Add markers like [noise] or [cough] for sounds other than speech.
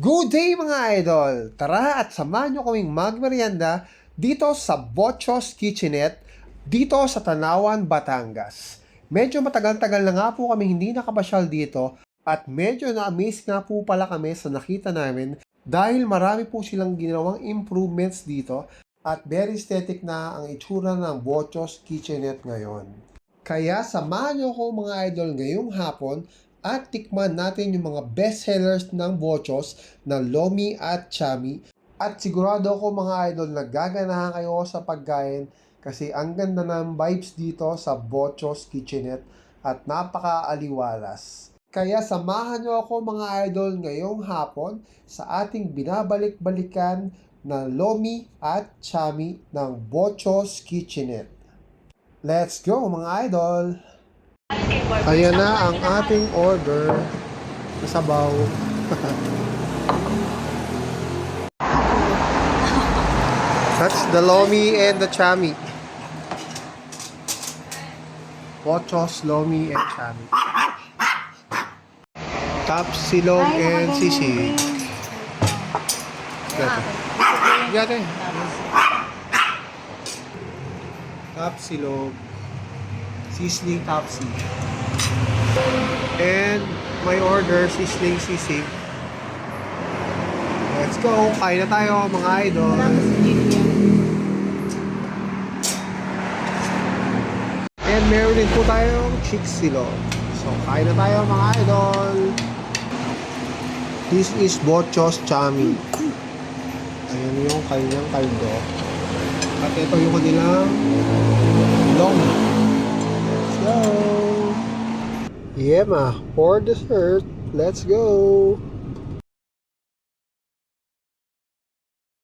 Good day mga idol! Tara at samahan nyo kaming magmerienda dito sa Bochos Kitchenette dito sa Tanawan, Batangas. Medyo matagal-tagal na nga po kami hindi nakapasyal dito at medyo na-amaze nga po pala kami sa nakita namin dahil marami po silang ginawang improvements dito at very aesthetic na ang itsura ng Bochos Kitchenette ngayon. Kaya samahan nyo ko mga idol ngayong hapon at tikman natin yung mga best sellers ng Bochos na Lomi at Chami. At sigurado ako mga idol na gaganahan kayo sa pagkain kasi ang ganda ng vibes dito sa Bochos Kitchenette at napaka-aliwalas. Kaya samahan nyo ako mga idol ngayong hapon sa ating binabalik-balikan na Lomi at Chami ng Bochos Kitchenette. Let's go mga idol! Ayan na ang ating order na sabaw. [laughs] That's the lomi and the chami. Pochos, lomi, and chami. Top silog and sisig. Gata. Gata. Top silog. Sisling tapsi. And my order, sisling sisig. Let's go! Kain na tayo mga idol. And meron din po tayong chick silog. So, kain na tayo mga idol. This is Bochos Chami. Ayan yung kanyang kaldo. At ito yung kanilang Yeah ma, for dessert, let's go!